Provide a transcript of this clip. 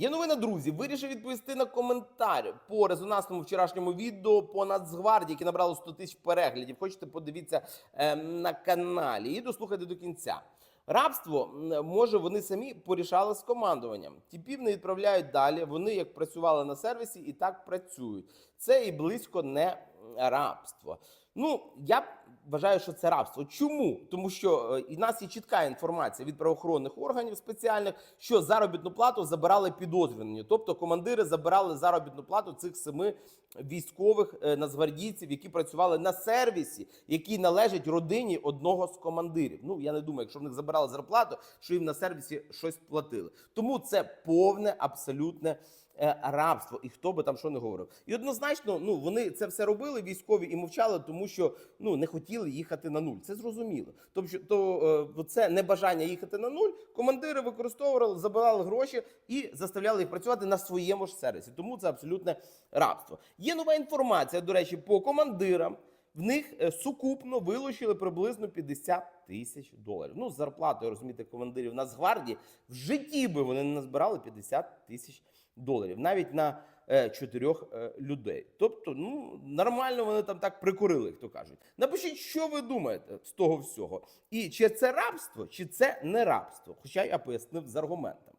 Є новина, друзі. Вирішив відповісти на коментар по резонансному вчорашньому відео по Нацгвардії, яке набрало 100 тисяч переглядів. Хочете подивіться е, на каналі і дослухайте до кінця. Рабство може вони самі порішали з командуванням. Тіпів не відправляють далі. Вони як працювали на сервісі і так працюють. Це і близько не рабство. Ну я вважаю, що це рабство. Чому? Тому що е, і нас є чітка інформація від правоохоронних органів спеціальних, що заробітну плату забирали підозрювані, тобто командири забирали заробітну плату цих семи військових е, нацгвардійців, які працювали на сервісі, який належить родині одного з командирів. Ну я не думаю, якщо в них забирали зарплату, що їм на сервісі щось платили. Тому це повне абсолютне рабство, і хто би там що не говорив. І однозначно, ну вони це все робили військові і мовчали, тому що ну не хотіли їхати на нуль. Це зрозуміло. Тобто, то е, це небажання їхати на нуль. Командири використовували, забирали гроші і заставляли їх працювати на своєму ж сервісі. Тому це абсолютне рабство. Є нова інформація, до речі, по командирам. В них е, сукупно вилучили приблизно 50 тисяч доларів. Ну, з зарплатою, розумієте, командирів Нацгвардії в житті би вони не назбирали 50 тисяч доларів, навіть на е, чотирьох е, людей. Тобто, ну нормально вони там так прикурили, як то кажуть. Напишіть, що ви думаєте з того всього, і чи це рабство, чи це не рабство. Хоча я пояснив з аргументами.